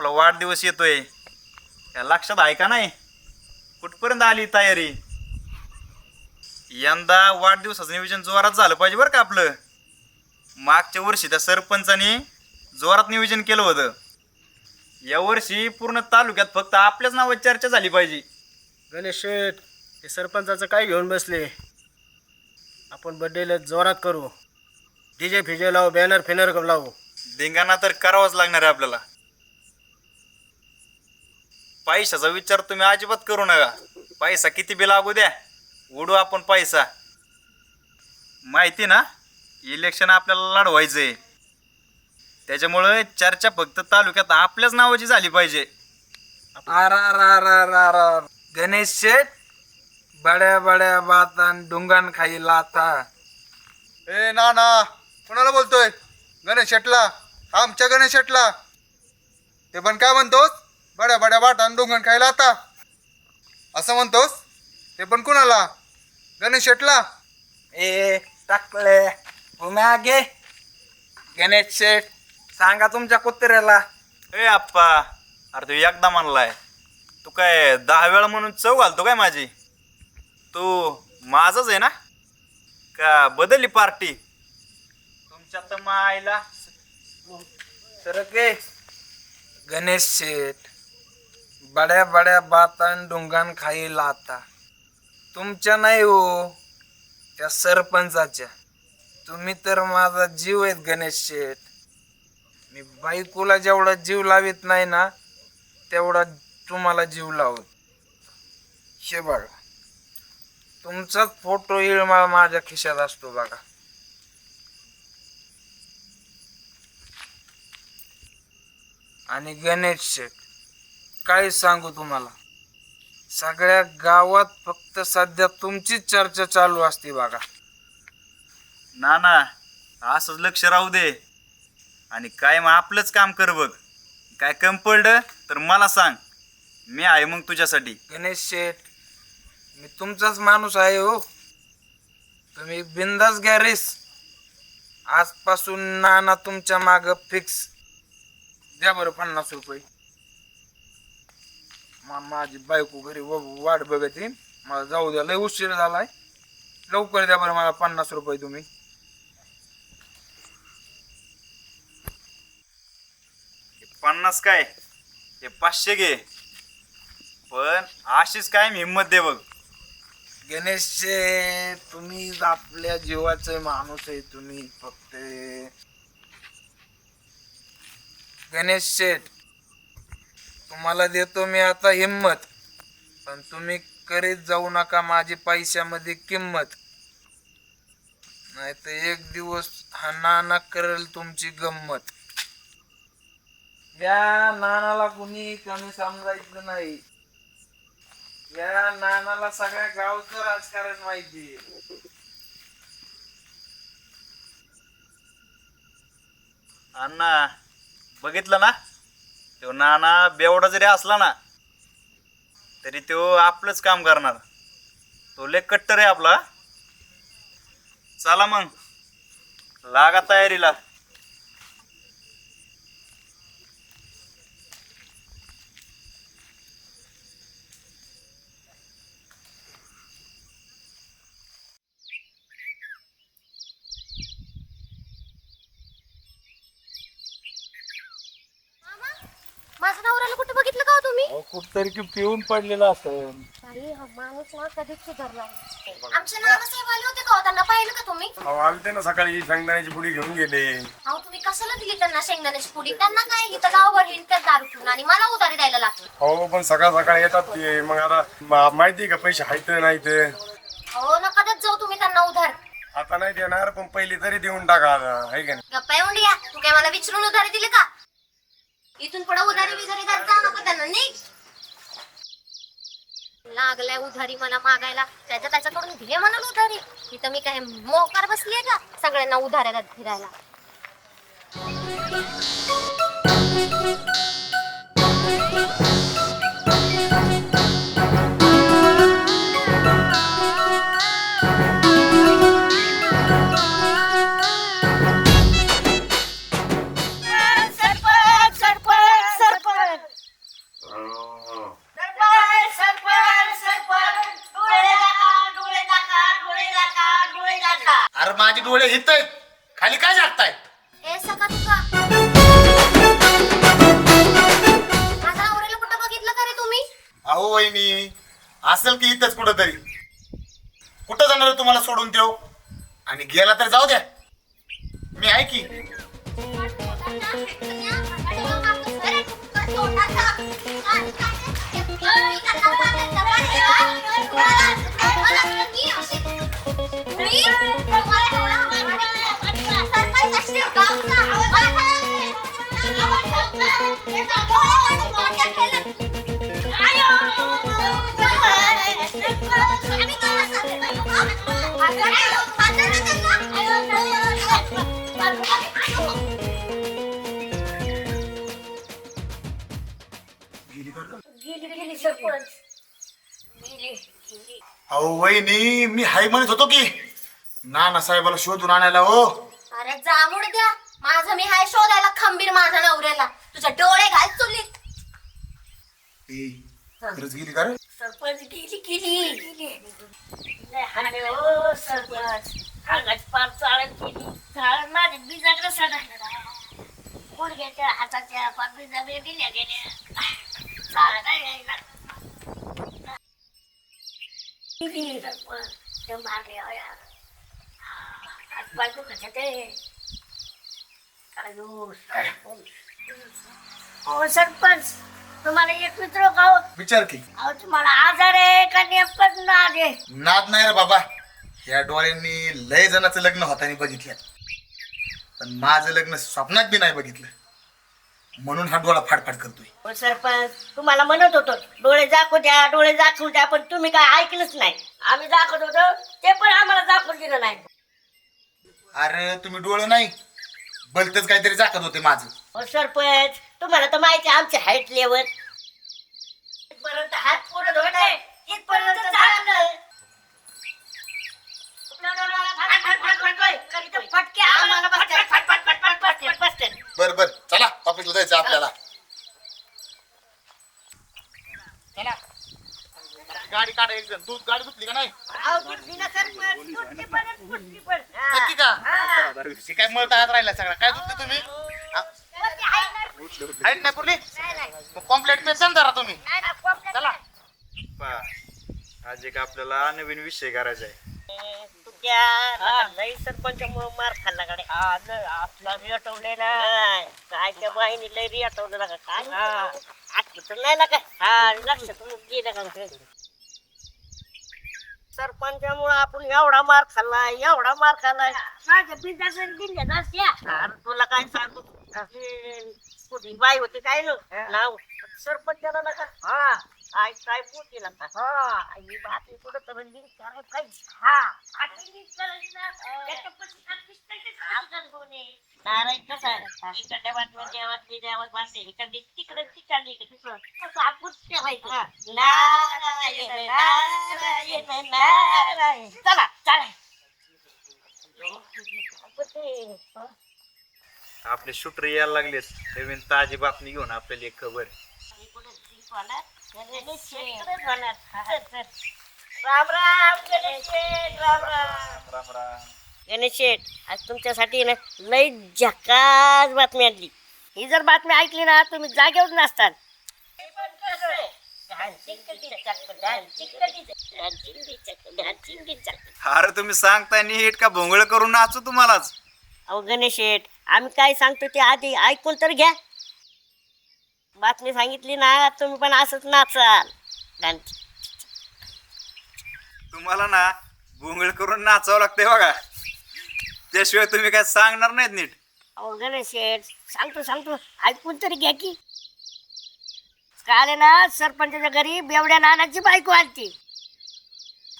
वाढदिवस येतोय. त्या लक्षात आहे का नाही? कुठपर्यंत आली तयारी? यंदा वाढदिवसाचं नियोजन जोरात झालं पाहिजे बरं का आपलं. मागच्या वर्षी त्या सरपंचाने जोरात नियोजन केलं होतं. यावर्षी पूर्ण तालुक्यात फक्त आपल्याच नावात चर्चा झाली पाहिजे. गणेश शेठ हे सरपंचाचं काय घेऊन बसले? आपण बड्डेला जोरात करू. डीजे फिजे लावू बॅनर फिनर लावू. धिंगाणा तर करावाच लागणार आहे आपल्याला. पैशाचा विचार तुम्ही अजिबात करू नका. पैसा किती बी लागू द्या उडू आपण पैसा. माहिती ना इलेक्शन आपल्याला लढवायचंय. त्याच्यामुळं चर्चा फक्त तालुक्यात आपल्याच नावाची झाली पाहिजे. R R R R R. R. Ganesh Sheth बड्या बड्या बातान डुंगण खाई लाता ए ना ना. कोणाला बोलतोय? गणेश शेटला. आमच्या गणेश शेटला. ते पण काय म्हणतोस? बड्या बड्या वाटा डोंगण खायला आता. असं म्हणतोस? ते पण कुणाला? गणेश शेटला? ए टाकले मागे गणेश शेठ सांगा तुमच्या कुत्र्याला. ए आप्पा. अरे तू एकदा म्हणलाय. तू काय दहा वेळा म्हणून चव घालतो काय माझी? तू माझाच आहे ना? का बदलली पार्टी? तुमच्या तर मायला. तर गे गणेश शेठ बड्या बड्या बातान डोंगान खाई लाता. तुमच्या नाही हो त्या सरपंचाच्या. तुम्ही तर माझा जीव आहेत गणेश शेठ. मी बायकोला जेवढा जीव लावित नाही ना तेवढा तुम्हाला जीव लावत. हे बघा. तुमचाच फोटो येईल माझ्या खिशात असतो बघा. आणि गणेश शेठ काय सांगू तुम्हाला? सगळ्या गावात फक्त सध्या तुमचीच चर्चा चालू असते बघा. ना ना असंच लक्ष राहू दे. आणि काय मग आपलंच काम कर बघ. काय कम पडलं तर मला सांग. मी आहे मग तुझ्यासाठी. गणेश शेठ मी तुमचाच माणूस आहे हो. तुम्ही बिंदास घ्या रेस. आजपासून नाना तुमच्या माग फिक्स द्या बरं पन्नास रुपये. मा- माझी बायको घरी वाट बघत. आहे मला जाऊ द्या लय उशीर झालाय. लवकर द्या बरं मला पन्नास रुपये तुम्ही. पन्नास काय? हे पाचशे घे. पण अशीच काय हिंमत दे बघ. गणेश तुम्ही आपल्या जीवाचे माणूस आहे तुम्ही फक्त गणेश शेठ तुम्हाला देतो मी आता हिंमत पण तुम्ही करीत जाऊ नका माझी पैशामध्ये किंमत. नाही तर एक दिवस हा नाना करेल तुमची गंमत. या नानाला कुणी कमी समजायचं नाही. या नानाला सगळ्या गावचं राजकारण माहिती अण्णा बघितलं ना? तो नाना बेवडा जरी असला ना तरी तो आपलंच काम करणार. तो लय कट्टर आहे आपला. चला मग. लागा तयारीला माझा नवऱ्याला कुठे बघितलं का हो तुम्ही कुठतरी की पिऊन पडलेला असेल. बाई, हा माणूस ना कधीच सुधारला नाही. आमचे नानासाहेब आले होते का? हो? त्यांना पाहिलं का तुम्ही? अहो ना सकाळी शेंगदाण्याची पुडी घेऊन गेले. अहो तुम्ही कशाला दिली त्यांना शेंगदाण्याची पुडी? त्यांना काय इथं गावभर हिंडतात दारू पिऊन? आणि मला उधारी द्यायला लागली. हो पण सकाळ सकाळ येतात ते. मग आता मा- माहिती आहे का पैसे आहेत नाही ते? हो नका देत जाऊ तुम्ही त्यांना उधार. आता नाही देणार पण पहिली तरी देऊन टाका आता. आहे का नाही? गप्पा येऊन या तू काय मला विचारून उधारी दिली का? इथून पुढे उधारी बिधारी देत नको त्यांना? निघ लागलाय उधारी मला मागायला. त्याच्या त्याच्याकडून घे म्हणाल उधारी. इथं मी काय मोकार बसलीये का? सगळ्यांना उधाऱ्या फिरायला. ती इथंच कुठं तरी कुठं जाणार आहे तुम्हाला सोडून देऊ आणि गेला तर जाऊ द्या. मी आहे की? अहो वहिनी मी हाय म्हणत होतो की नाना साहेबाला शोधून आणायला हो. अरे जामुड द्या. माझं मी हाय शोधायला खंबीर माझ्या नवऱ्याला. तुझ्या डोळे घाल चुलीत. ए, खरंच गेली का रे? सरपंच गेली गेली. हाणे सरपंच. अंगाची पार चाळत गेली चाळ माझ्या बिजाकडे सडकलं गुडघ्याच्या हाताच्या पार बिजा दिल्या गेल्या. चाळ काय यायला. गेली सरपंच. ते मारले होया दुखायचे ते. अयो सरपंच. हो सरपंच. तुम्हाला एक मित्र का हो? विचार की. अहो तुम्हाला आजार आहे का नेमकंच नाद आहे? नाद नाही रे बाबा. या डोळ्यांनी लय जणांचं लग्न होताना बघितलं. पण माझं लग्न स्वप्नात बी नाही बघितलं. म्हणून हा डोळा फाडफाड करतोय. हो सरपंच तुम्हाला म्हणत होतो डोळे दाखवू द्या डोळे दाखवू द्या पण तुम्ही काय ऐकलंच नाही. आम्ही दाखवत होतो ते पण आम्हाला दाखवून दिलं नाही. अरे तुम्ही डोळं नाही? भलतच काहीतरी जाकत होते माझं. हो सरपंच तुम्हाला तर माहिती आहे आमची हाईट लेवल पर्यंत हात पुढे धोटे इथपर्यंत झालं फटके आम्हाला बसतात. फट फट फट फट बसतात बसतात बर बर. चला ऑफिसला जायचं आपल्याला. गाडी काढा एक जण. दूध गाडी धुतली का नाही? अहो, घेतली ना सरपंच सुट्टी पण आहे, सुट्टी पण. हा. नक्की का? हा. हे काय मळता हात राहिला सगळा. काय धुतलं तुम्ही? आहे ना. हाईट नाही पुरली नाही, नाही. मग कॉम्प्लेट पेशन जरा तुम्ही. नाही, नाही, चला. नाही. पहा, आज एक आपल्याला नवीन विषय करायचा आहे. तुझ्या लई सरपंच मार खाल्ला कडे आपला रेटवले ना. काय त्या बाईने लई रेटवलं ना काय? आठवत नाही ना काय हा लक्षात गेलं का सरपंचामुळे आपण एवढा मार खाल्लाय एवढा मार खाल्लाय. माझ्या बिंदास दिल्या नसत्या अरे तुला काय सांगतो कुठली बाई होती काय नो नाव सरपंचाला नका. हा. आई काय बोलते ना हा. बातमी कुठं तर हा. टक्के सावधान होणे. नारायण कसं आहे? इकडल्या बातम्या देवातली देवात बांधते इकडली तिकडे तिकडली इकडे कसं आपण ठेवायचं. नारायण नारायण नारायण चला चला आपले शूटर यायला लागलेत. नवीन ताजी बातमी घेऊन आपल्याला एक खबर. राम राम गणेश शेठ, राम राम. राम राम. गणेश शेठ आज तुमच्यासाठी ना लई झकास बातमी आणली. ही जर बातमी ऐकली ना तुम्ही जागेवर नसतात अरे तुम्ही सांगताय नीट का भोंगळ करून नाचू तुम्हालाच? अहो गणेश शेठ आम्ही काय सांगतो ते आधी ऐकून तर घ्या. बातमी सांगितली ना तुम्ही पण असंच नाचाल. डान्स. तुम्हाला ना भोंगळ करून नाचावं लागतंय बघा. त्याशिवाय तुम्ही काय सांगणार नाहीत नीट. अहो गणेश शेठ सांगतो सांगतो ऐकून तरी घ्या की. काल आहे ना सरपंचाच्या घरी बेवड्या नानाची बायको आलती.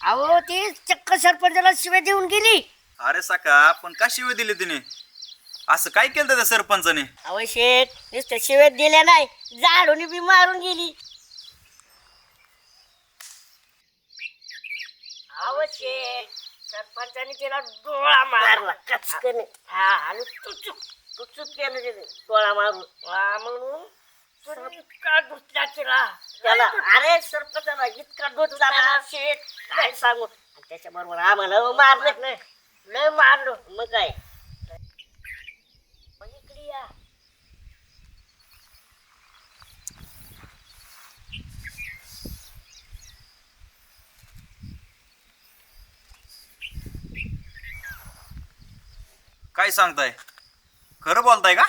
अहो ती चक्क सरपंचाला शिवाय देऊन गेली. अरे सका पण का शिवे दिली तिने? असं काय केलं त्या सरपंचाने? अहो शेठ नुसतं शिवेत दिल्या नाही झाडून बी मारून गेली. अहो शेठ सरपंचाने तिला डोळा मारला. कचकने. हा आणि तुचूक तुचूक केलं तिने डोळा मारून. हा, म्हणून तो इतका दुसऱ्या तिला. त्याला अरे सरपंचाला इतका दूध झाला शेठ. काय सांगू? त्याच्याबरोबर आम्हाला मारलं. नाही लय मारलो मग काय मग इकडे या। काय सांगताय? खरं बोलताय का?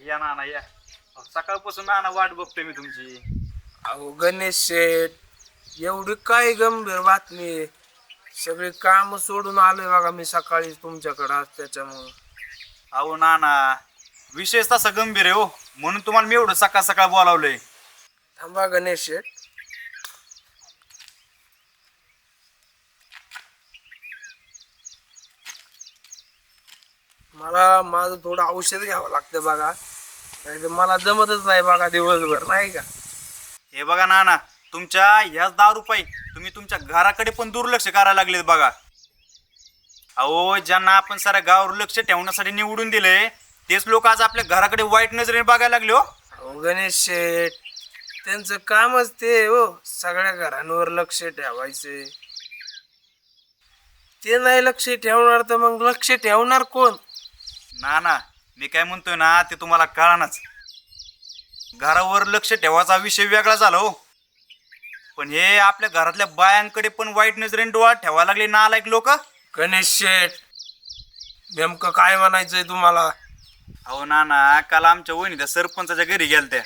या ना ना या. सकाळपासून नाना वाट बघतोय मी तुमची. अहो गणेश शेठ एवढी काय गंभीर बातमी आहे. सगळी काम सोडून आलोय बघा मी सकाळी तुमच्याकडे आज त्याच्यामुळं. अहो नाना विशेष तसा गंभीर आहे हो. म्हणून तुम्हाला मी एवढं सकाळ सकाळ बोलावलंय. थांबा गणेश शेठ. मला माझं थोडं औषध घ्यावं लागतं बघा. नाही तर मला जमतच नाही बघा दिवसभर नाही का? हे बघा नाना तुमच्या ह्याच दारू पायी तुम्ही तुमच्या घराकडे पण दुर्लक्ष करायला लागलेत बघा. अहो ज्यांना आपण साऱ्या गावावर लक्ष ठेवण्यासाठी निवडून दिले तेच लोक आज आपल्या घराकडे वाईट नजरेने बघायला लागले हो. अहो गणेश शेठ त्यांचं कामच ते हो. सगळ्या घरांवर लक्ष ठेवायचे. ते नाही लक्ष ठेवणार तर मग लक्ष ठेवणार कोण? ना ना मी काय म्हणतोय ना ते तुम्हाला कळानाच. घरावर लक्ष ठेवायचा विषय वेगळा झाला हो. पण हे आपल्या घरातल्या बायांकडे पण वाईट नजरेने डोळा ठेवायला लागले नालायक लोक. गणेश शेठ नेमकं काय म्हणायचंय तुम्हाला? अहो ना ना काल आमच्या वहिनी त्या सरपंचाच्या घरी गेलत्या.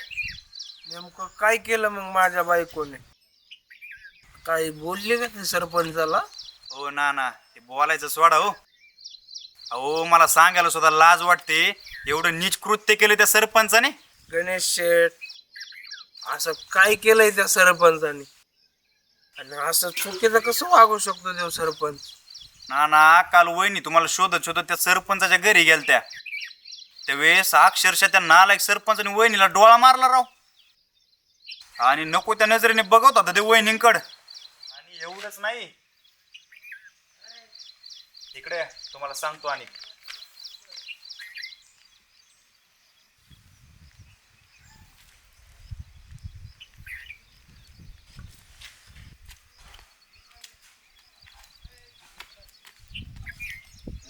नेमकं काय केलं मग माझ्या बायकोने? काही बोलले का ते सरपंचाला? हो ना ना ते बोलायचं सोडा हो. अहो मला सांगायला सुद्धा लाज वाटते. एवढं नीच कृत्य केलं त्या सरपंचाने. गणेश शेठ असं काय केलंय त्या सरपंचाने? आणि असं चुकीचं कसं वागू शकतो देव सरपंच? ना ना काल वहिनी तुम्हाला शोधत शोधत त्या सरपंचाच्या घरी गेलत्या. त्यावेळेस अक्षरशः त्या नालायक सरपंचाने वहिनीला डोळा मारला राव. आणि नको त्या नजरेने बघत होता ते वहिनींकड. आणि एवढंच नाही. इकडे या, तुम्हाला सांगतो आणि.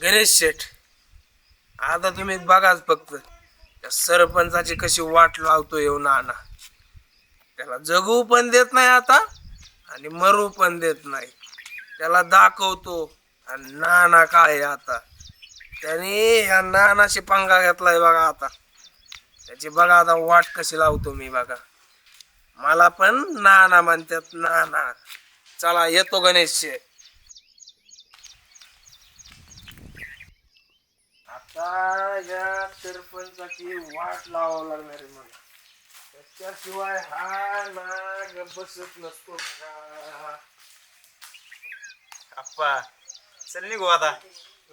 गणेश शेठ आता तुम्ही बघाच फक्त. त्या सरपंचाची कशी वाट लावतो येऊ हो नाना. त्याला जगू पण देत नाही आता आणि मरू पण देत नाही. त्याला दाखवतो. आणि नाना काय आहे आता? त्याने या नानाशी पंगा घेतलाय बघा आता. त्याची बघा आता वाट कशी लावतो मी बघा. मला पण नाना म्हणतात नाना चला येतो गणेश आता या सरपंचाची वाट लावावं लागणार आहे मला. त्याच्याशिवाय हा नाग बसत नसतो का. आप्पा चल निघू आता.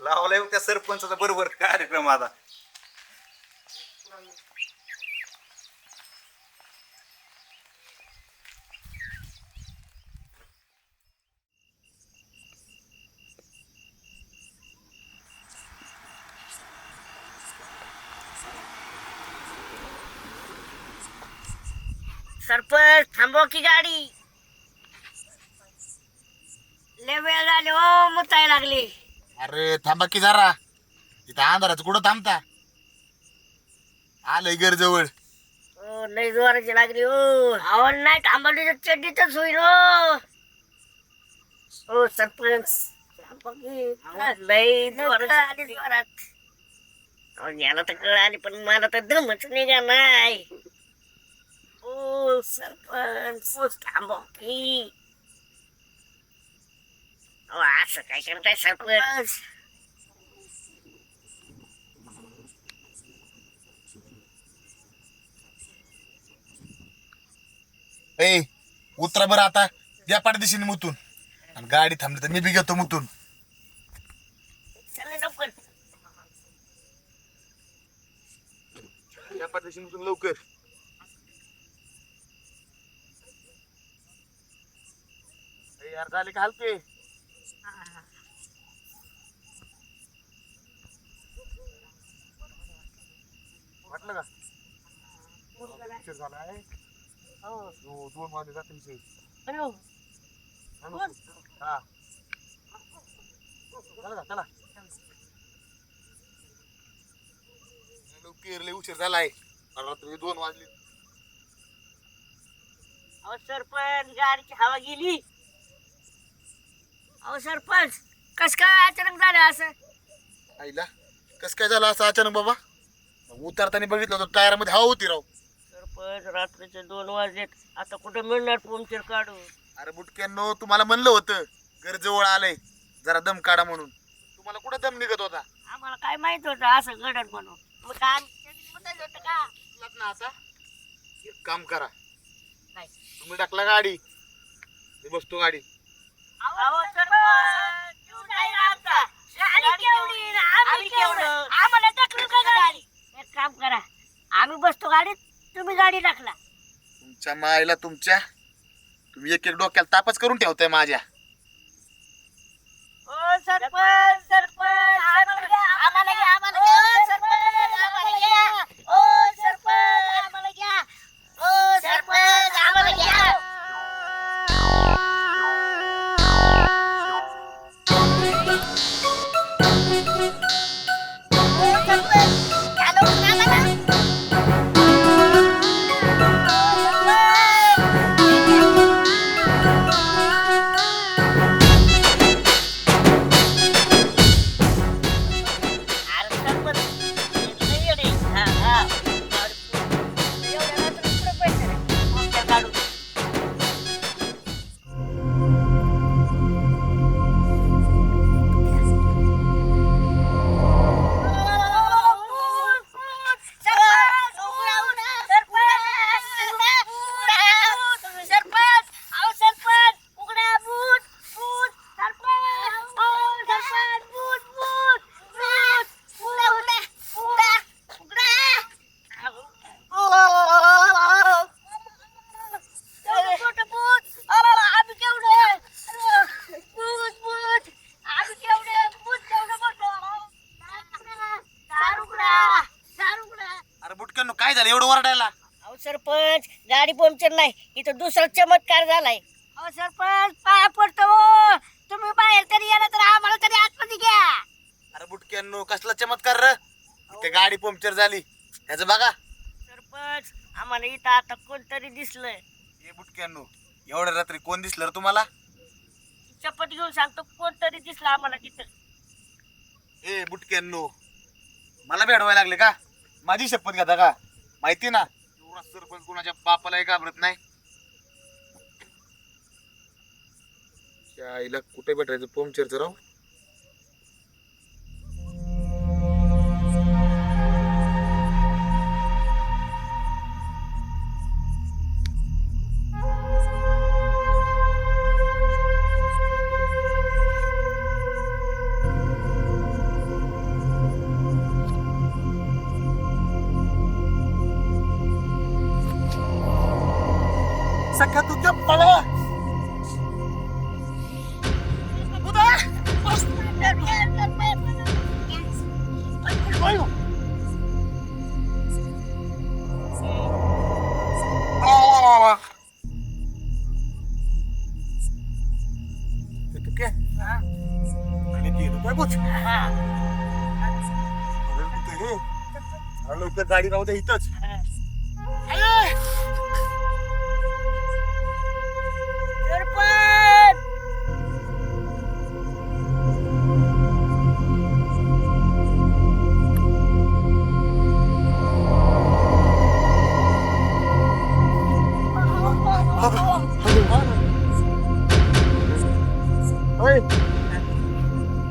लावलाय त्या सरपंचाचा बरोबर कार्यक्रम आता सरपंच थांबव की गाडी लय वेळ झाले हो मुताय लागली अरे थांबा की जरा. इथं अंधाराचं कुठं थांबता? आलंय घर जवळ. हो लय जोराची लागली हो आवाज नाही थांबवली तर चड्डीतच होईल हो हो सरपंच. थांबा की. लय जोरात आली जोरात अहो, याला तर कळ आली पण मला तर दमच निघा नाही. ओ सरपंच. थांबव की. अहो, असं काय करताय सरपंच ए उतरा बरं आता. या पाठदिशीने मुतून. आणि गाडी थांबली तर मी बी घेतो मुतून. चला लवकर. या पाठदिशीने मुतून लवकर. ए, यार झाले का हलके? वाटलं का? उशीर झालाय. हो. दोन वाजले रात्रीचे हॅलो कोण? हा. चला चला. लवकर लय उशीर झालाय. रात्री दोन वाजले. अहो सरपंच गाडीची हवा गेली. अहो सरपंच कस काय अचानक झालं असं? आईला कस काय झालं असं अचानक बाबा? उतरताना बघितलं होतं टायरमध्ये हवा होती राव. सरपंच रात्रीचे दोन वाजलेत. आता कुठं मिळणार पंक्चर काढू अरे बुटक्यांनो तुम्हाला म्हणलं होतं घर जवळ आलंय. जरा दम काढा म्हणून. तुम्हाला कुठं दम निघत होता? आम्हाला काय माहीत होतं असं घडत म्हणून? मग काय आम्ही कधी म्हणायचं होतं का? उचलत ना आता? एक काम करा. काय? तुम्ही टाकला गाडी. मी बसतो गाडी काम करा आम्ही बसतो गाडीत तुम्ही गाडी टाकला तुमच्या मायला तुमच्या. तुम्ही एक एक डोक्याला तापच करून ठेवताय माझ्या. ओ सरपंच सरपंच आम्हाला घ्या आम्हाला घ्या पंक्चर नाही. इथं दुसरा चमत्कार झालाय. अहो सरपंच पाया पडतो हो. तुम्ही बाहेर तरी येणार तर आम्हाला तरी आतमध्ये घ्या. अरे बुटक्यांनो कसला चमत्कार र? इथे गाडी पंक्चर झाली. त्याचं बघा. सरपंच आम्हाला इथं आता कोणतरी दिसलंय. हे बुटक्यांनो एवढ्या रात्री कोण दिसलं रे तुम्हाला? शपथ घेऊन सांगतो कोणतरी दिसलं आम्हाला तिथं. ए बुटक्यांनो मला भेडवायला लागले का? माझी शपथ घेता का? माहिती ना? एवढा सरपंच कोणाच्या बापालाही घाबरत नाही. त्या आईला कुठे भेटायचं? पंक्चरचं राव. गाडी राहू दे इथंच सरपंच होय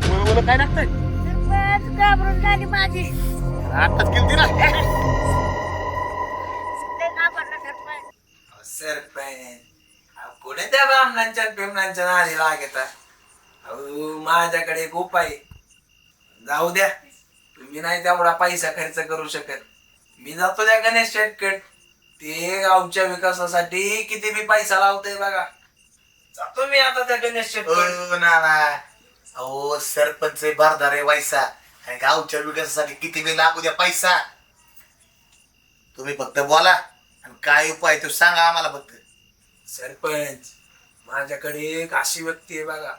बोल बोल काय लागतंय सरपंच घाबरून झाली माझी आताच गेलती ना. सरपंच. कुठे त्या ब्राह्मणांच्या बिमणांच्या नादी लागत. अहो माझ्याकडे एक उपाय. जाऊ द्या. तुम्ही नाही तेवढा पैसा खर्च करू शकत. मी जातो त्या गणेश शेटकड. ते गावच्या विकासासाठी किती मी पैसा लावतोय बघा. जातो मी आता त्या गणेश शेटकड. ओ ना ना अहो सरपंच आहे, बारदार वायसा आणि गावच्या विकासासाठी किती बी लागू द्या पैसा. तुम्ही फक्त बोला आणि काय उपाय तो सांगा आम्हाला फक्त. सरपंच माझ्याकडे एक अशी व्यक्ती आहे बघा.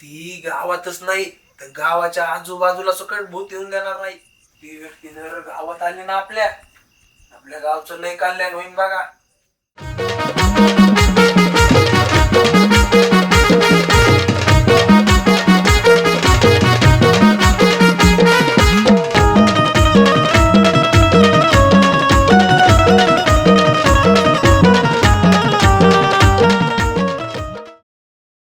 ती गावातच नाही तर गावाच्या आजूबाजूला सकट भूत येऊन देणार नाही. ती व्यक्ती जर गावात आली ना आपल्या आपल्या गावचं लय कल्याण होईल बघा.